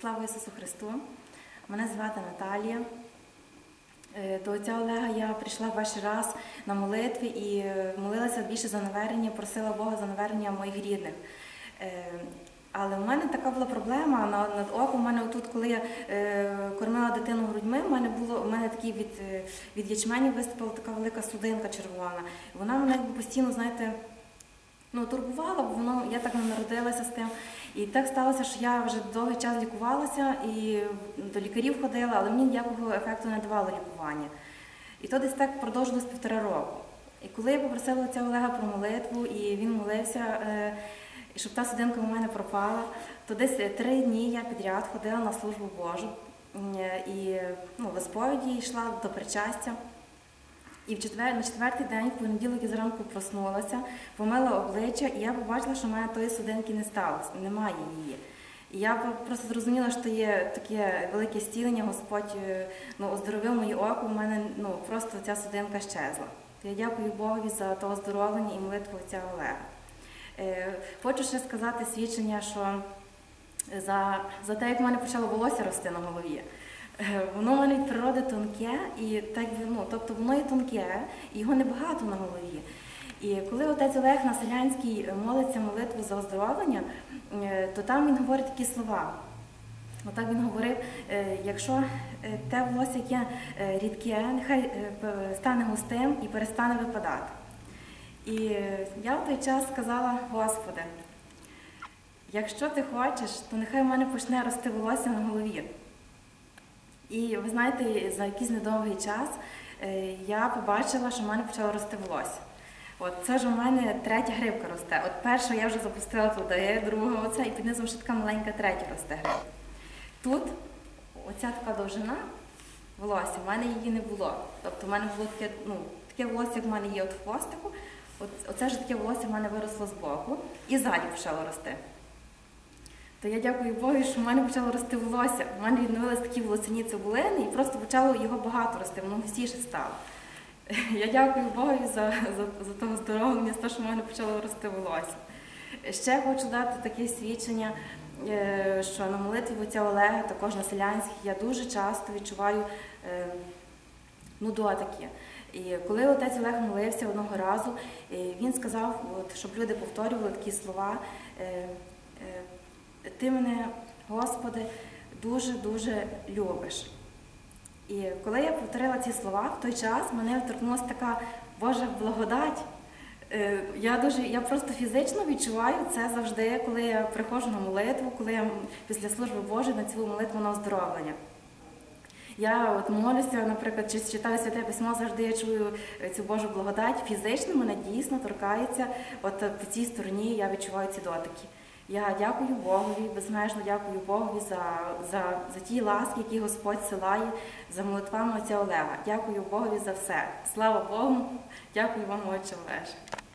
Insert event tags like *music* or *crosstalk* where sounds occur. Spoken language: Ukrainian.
Слава Ісусу Христу! Мене звати Наталія. Е, До отця Олега я прийшла перший раз на молитві і е, молилася більше за навернення, просила Бога за навернення моїх рідних. Е, Але в мене така була проблема над оком. У мене тут, коли я кормила дитину грудьми, в мене було у мене такий від, від ячменів виступила така велика судинка червона. Вона мене постійно, знаєте, ну, турбувала, бо воно я так не народилася з тим. І так сталося, що я вже довгий час лікувалася і до лікарів ходила, але мені ніякого ефекту не давало лікування. І то десь так продовжилось півтора року. І коли я попросила отця Олега про молитву, і він молився, е, щоб та судинка у мене пропала, то десь три дні я підряд ходила на службу Божу. І ну, в сповіді йшла до причастя. І в четвер, на четвертий день, в понеділок я зранку проснулася, помила обличчя, і я побачила, що в мене тої судинки не сталося, немає її. І я просто зрозуміла, що є таке велике стілення, Господь е, ну, оздоровив мої око, в мене ну, просто ця судинка щезла. Я дякую Богові за то оздоровлення і молитву отця Олега. Е, Хочу ще сказати свідчення, що за, за те, як в мене почало волосся рости на голові. Е, Воно мене природи тонке, і так ну, тобто воно є тонке, і його небагато на голові. І коли отець Олег на Селянській молиться молитву за оздоровлення, е, то там він говорить такі слова. Отак він говорив, е, якщо е, те волосся, яке е, рідке, нехай е, стане густим і перестане випадати. І е, я в той час сказала, Господи, якщо ти хочеш, то нехай в мене почне рости волосся на голові. І ви знаєте, за якийсь недовгий час е, я побачила, що в мене почало рости волосся. От це ж у мене третя грибка росте. От перша я вже запустила туди, друга оця, і під низом ще така маленька третя росте грибка. Тут оця така довжина волосся, в мене її не було. Тобто в мене було таке, ну, таке волосся, як в мене є от в хвостику. От, оце ж таке волосся в мене виросло з боку і ззаді почало рости. То я дякую Богу, що в мене почало рости волосся. У мене відновились такі волосяні цибулини і просто почало його багато рости, воно густіше стало. *laughs* Я дякую Богу за, за, за того здоровлення, за те, що в мене почало рости волосся. Ще хочу дати таке свідчення, е, що на молитві отця Олега, також на селянській, я дуже часто відчуваю е, нудотики. І коли отець Олег молився одного разу, е, він сказав, от, щоб люди повторювали такі слова. Ти мене, Господи, дуже-дуже любиш. І коли я повторила ці слова, в той час мене торкнулася така Божа благодать. Е, Я дуже, я просто фізично відчуваю це завжди, коли я приходжу на молитву, коли я після служби Божої на цю молитву на оздоровлення. Я от молюся, наприклад, чи читаю святе письмо, завжди я чую е, цю Божу благодать. Фізично мене дійсно торкається. От по цій стороні я відчуваю ці дотики. Я дякую Богові, безмежно дякую Богові за, за, за ті ласки, які Господь силає за молитвами отця Олега. Дякую Богові за все. Слава Богу, дякую вам, Отче Олеже.